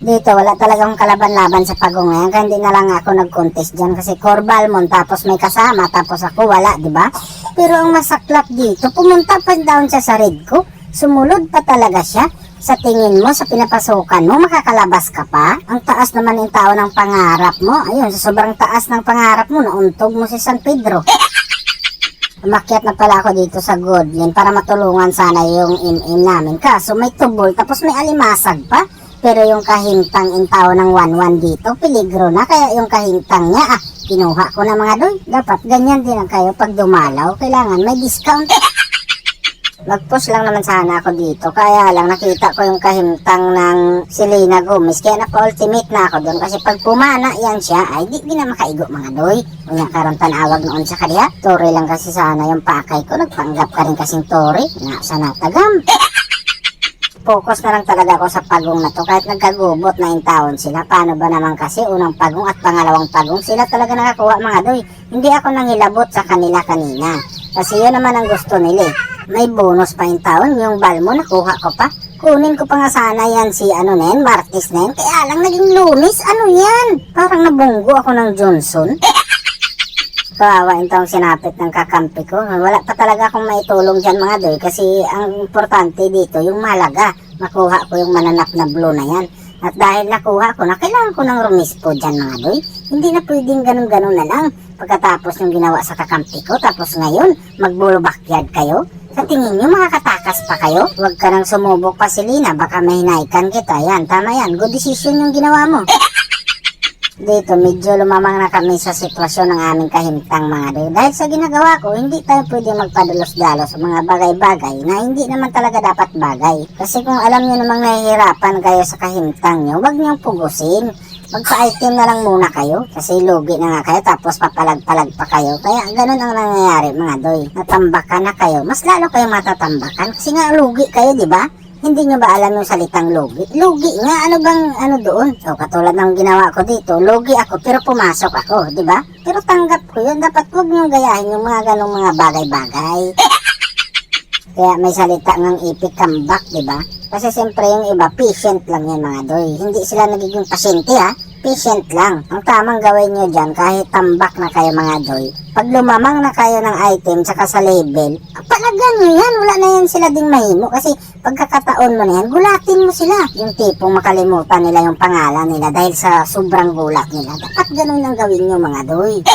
Dito, wala talagang kalaban-laban sa pagong ngayon. Kaya hindi na lang ako nag-contest dyan. Kasi Corbalmon, tapos may kasama, tapos ako wala, di ba? Pero ang masaklap dito, pumunta pa down siya sa red ko. Sumulod pa talaga siya. Sa tingin mo, sa pinapasukan mo, makakalabas ka pa? Ang taas naman yung tao ng pangarap mo. Ayun, sa sobrang taas ng pangarap mo, nauntog mo si San Pedro. Umakyat na pala ako dito sa Godlin para matulungan sana yung im-im namin. Kaso may tubol, tapos may alimasag pa. Pero yung kahintang in tao ng 1-1 dito, peligro na. Kaya yung kahintang niya, ah, kinuha ko na mga doy. Dapat ganyan din ang kayo pag dumalaw. Kailangan may discount. Mag-push lang naman sana ako dito. Kaya lang nakita ko yung kahintang ng Selena Gomez. Kaya napa-ultimate na ako doon. Kasi pag pumana yan siya, ay di, di na makaigo mga doy. Kung karon tanawag noon sa kanya, Tori lang kasi sana yung pakay ko. Nagpanggap ka rin kasing Tori. Na sana tagam. Focus na lang talaga ako sa pagong na to. Kahit nagkagubot na yung taon sila. Paano ba naman kasi unang pagong at pangalawang pagong sila talaga nakakuha mga doy. Hindi ako nangilabot sa kanila kanina. Kasi yun naman ang gusto nila eh. May bonus pa yung taon. Yung bal mo, nakuha ko pa. Kunin ko pa nga sana yan si ano yan, Martis yan. Kaya lang naging lumis. Ano yan? Parang nabunggo ako ng Johnson. Kawawa yung taong sinapit ng kakampi ko. Wala pa talaga akong maitulong dyan mga doy. Kasi ang importante dito, yung malaga. Makuha ko yung mananap na blue na yan. At dahil nakuha ko na, kailangan ko ng rumispo dyan mga doy. Hindi na pwedeng ganun-ganun na lang. Pagkatapos yung ginawa sa kakampi ko, tapos ngayon, magbulo backyard kayo. Sa tingin nyo, makakatakas pa kayo? Huwag ka nang sumubok pa si Lina, baka mahinaikan kita. Yan, tama yan. Good decision yung ginawa mo. Dito, medyo lumamang na kami sa sitwasyon ng aming kahimtang mga doy. Dahil sa ginagawa ko, hindi tayo pwede magpadalos-dalos sa mga bagay-bagay na hindi naman talaga dapat bagay. Kasi kung alam nyo namang nahihirapan kayo sa kahimtang nyo, huwag nyo pugusin. Magpa-item na lang muna kayo kasi lugi na nga kayo tapos papalag-palag pa kayo. Kaya ganun ang nangyayari mga doy. Natambakan na kayo. Mas lalo kayo matatambakan kasi nga lugi kayo, di ba? Hindi nyo ba alam yung salitang lugi? Lugi nga, ano bang ano doon? So, katulad ng ginawa ko dito, lugi ako pero pumasok ako, di ba? Pero tanggap ko yun, dapat huwag nyo gayahin yung mga ganong mga bagay-bagay. Kaya may salita ng ipik comeback, di ba? Kasi siyempre yung iba, patient lang yan mga doy. Hindi sila nagiging pasyente ha. Patient lang. Ang tamang gawin nyo dyan, kahit tambak na kayo mga doy, pag lumamang na kayo ng item tsaka sa label, palagan nyo yan. Wala na yan sila ding mahimo. Kasi pagkakataon mo na yan, gulatin mo sila. Yung tipong makalimutan nila yung pangalan nila dahil sa sobrang gulat nila. Dapat ganun ang gawin nyo mga doy.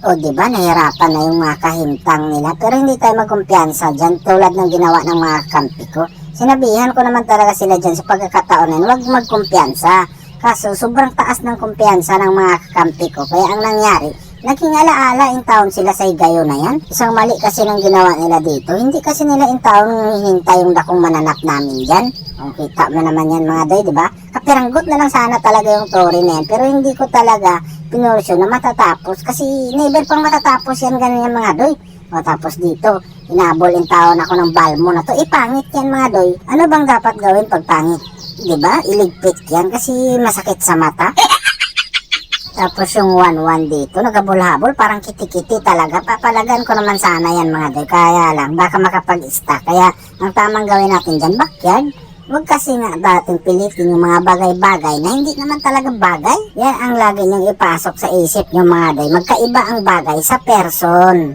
O di ba nahirapan na yung mga kahintang nila pero hindi tayo magkumpiyansa dyan tulad ng ginawa ng mga kampi ko. Sinabihan ko naman talaga sila dyan sa pagkakataon na huwag magkumpiyansa. Kaso sobrang taas ng kumpiyansa ng mga kampi ko kaya ang nangyari, naging alaala in town sila sa higayo na yan. Isang mali kasi ng ginawa nila dito, hindi kasi nila in town hihintay yung dakong mananap namin dyan. O kita mo naman yan mga doy, di ba? Kapiranggot na lang sana talaga yung story na yan pero hindi ko talaga pinursyo na matatapos kasi never pang matatapos yan ganun yan mga doy. O tapos dito, inabol in taon ako ng balmo na to. Ipangit yan mga doy. Ano bang dapat gawin pag pangit? Di ba? Iligpit yan kasi masakit sa mata. Tapos yung 1-1 dito, nagabulhabol, parang kiti-kiti talaga. Papalagan ko naman sana yan mga doy. Kaya lang, baka makapag-stack. Kaya ang tamang gawin natin dyan, backyard. Huwag kasi nga dating pilitin yung mga bagay-bagay na hindi naman talaga bagay. Yan ang lagi niyong ipasok sa isip niyo mga day. Magkaiba ang bagay sa person.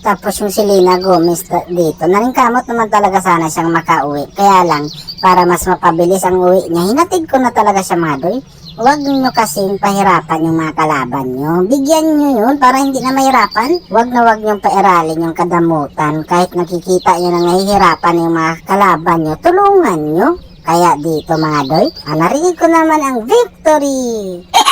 Tapos yung si Lina Gomez dito, naringkamot naman talaga sana siyang makauwi. Kaya lang, para mas mapabilis ang uwi niya, hinatid ko na talaga siya mga doy. Huwag niyo kasing pahirapan yung mga kalaban niyo. Bigyan niyo yun para hindi na mahirapan. Huwag na huwag niyong pairalin yung kadamutan. Kahit nakikita niyo na nahihirapan yung mga kalaban niyo, tulungan niyo. Kaya dito mga doy, ah, narinig ko naman ang victory!